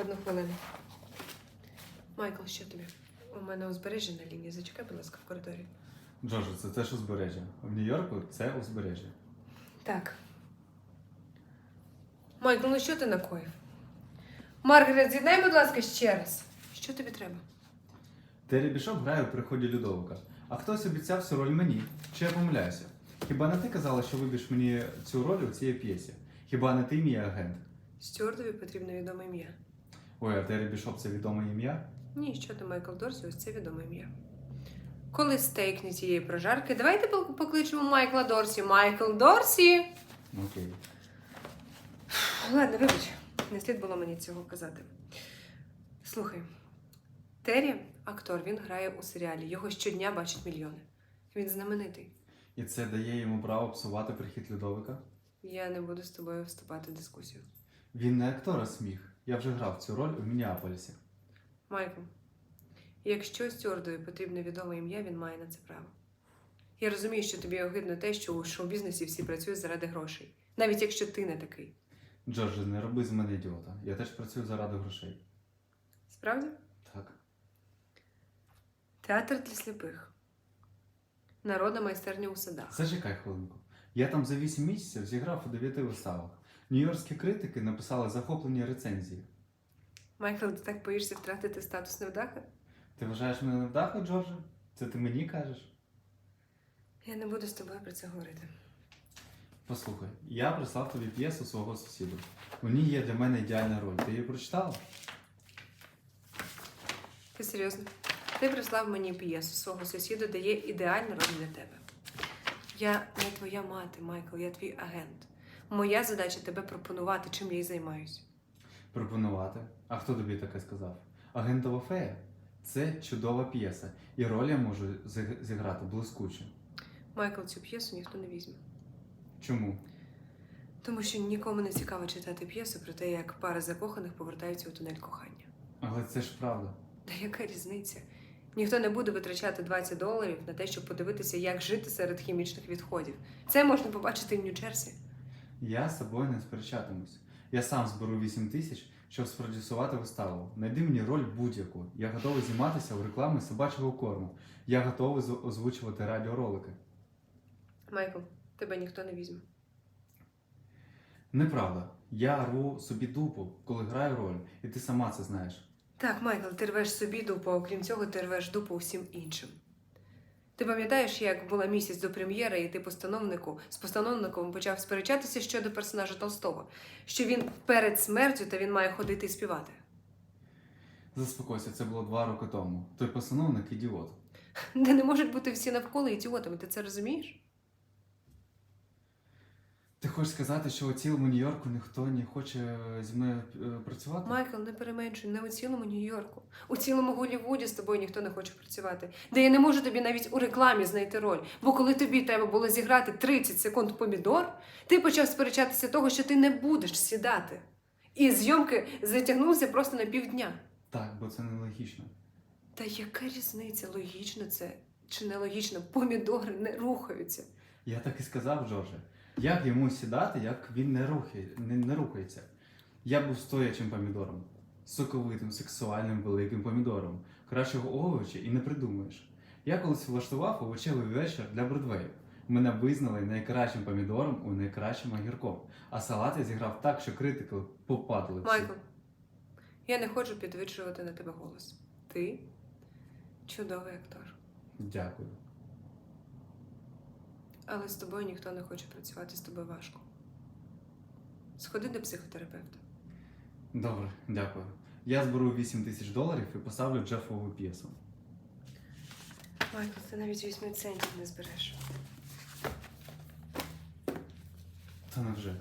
Одну хвилину. Майкл, що тобі? У мене узбережжя на лінії. Зачекай, будь ласка, в коридорі. Джордже, це теж узбережжя. В Нью-Йорку це узбережжя. Так. Майкл, ну що ти накоїв? Маргарет, з'єднай, будь ласка, ще раз. Що тобі треба? Террі Бішоп грає у приході Людовика. А хтось обіцяв цю роль мені. Чи я помиляюся? Хіба не ти казала, що вибіж мені цю роль у цій п'єсі? Хіба не ти мій агент? Стюардові потрібно відоме ім'я. Ой, а Террі Бішоп це відоме ім'я? Ні, що ти, Майкл Дорсі, ось це відоме ім'я. Коли стейк не тієї прожарки, давайте покличемо Майкла Дорсі. Майкл Дорсі! Окей. Ладно, вибач, не слід було мені цього казати. Слухай, Террі актор, він грає у серіалі. Його щодня бачать мільйони. Він знаменитий. І це дає йому право псувати прихід Людовика? Я не буду з тобою вступати в дискусію. Він не актор, а сміх. Я вже грав цю роль у Мініаполісі. Майкл, якщо Стюардові потрібне відоме ім'я, він має на це право. Я розумію, що тобі огидно те, що у шоу-бізнесі всі працюють заради грошей, навіть якщо ти не такий. Джордже, не роби з мене ідіота. Я теж працюю заради грошей. Справді? Так. Театр для сліпих. Народна майстерня у садах. Зачекай хвилинку. Я там за 8 місяців зіграв у 9 виставах. Нью-Йоркські критики написали захоплені рецензії. Майкл, ти так боїшся втратити статус невдаха? Ти вважаєш мене невдахою, Джордже? Це ти мені кажеш? Я не буду з тобою про це говорити. Послухай, я прислав тобі п'єсу свого сусіду. У ній є для мене ідеальна роль. Ти її прочитала? Ти серйозно? Ти прислав мені п'єсу свого сусіда, де є ідеальна роль для тебе. Я не твоя мати, Майкл, я твій агент. Моя задача тебе пропонувати, чим я й займаюсь. Пропонувати. А хто тобі таке сказав? Агентова фея. Це чудова п'єса, і роль я можу зіграти блискуче. Майкл, цю п'єсу ніхто не візьме. Чому? Тому що нікому не цікаво читати п'єсу про те, як пари закоханих повертаються у тунель кохання. Але це ж правда. Та яка різниця? Ніхто не буде витрачати 20 доларів на те, щоб подивитися, як жити серед хімічних відходів. Це можна побачити в Нью-Джерсі. Я з тобою не сперечатимусь. Я сам зберу 8 тисяч, щоб спродюсувати виставу. Найди мені роль будь-яку. Я готовий зніматися в рекламі собачого корму. Я готовий озвучувати радіоролики. Майкл, тебе ніхто не візьме. Неправда. Я рву собі дупу, коли граю роль, і ти сама це знаєш. Так, Майкл, ти рвеш собі дупу, а окрім цього, ти рвеш дупу всім іншим. Ти пам'ятаєш, як була місяць до прем'єри, і ти постановнику з постановником почав сперечатися щодо персонажа Толстого, що він перед смертю та він має ходити і співати. Заспокойся, це було два роки тому. Той постановник ідіот. Де не можуть бути всі навколо ідіотами, ти це розумієш? Ти хочеш сказати, що у цілому Нью-Йорку ніхто не хоче зі мною е, працювати? Майкл, не переменшуй, не у цілому Нью-Йорку. У цілому Голлівуді з тобою ніхто не хоче працювати. Де я не можу тобі навіть у рекламі знайти роль. Бо коли тобі треба було зіграти 30 секунд помідор, ти почав сперечатися того, що ти не будеш сідати. І зйомки затягнулися просто на півдня. Так, бо це нелогічно. Та яка різниця, логічно це чи нелогічно? Помідори не рухаються. Я так і сказав, Джордже. Як йому сідати, як він не, рухає, не, не рухається? Я був стоячим помідором, соковитим, сексуальним великим помідором. Кращого овоча і не придумаєш. Я колись влаштував овочевий вечір для Бродвею. Мене визнали найкращим помідором у найкращим огірком. А салат я зіграв так, що критики попадали. всі. Майкл, я не хочу підвищувати на тебе голос. Ти чудовий актор. Дякую. Але з тобою ніхто не хоче працювати, з тобою важко. Сходи до психотерапевта. Добре, дякую. Я зберу 8 тисяч доларів і поставлю Джефову п'єсу. Майкл, ти навіть 8 центів не збереш. Та невже?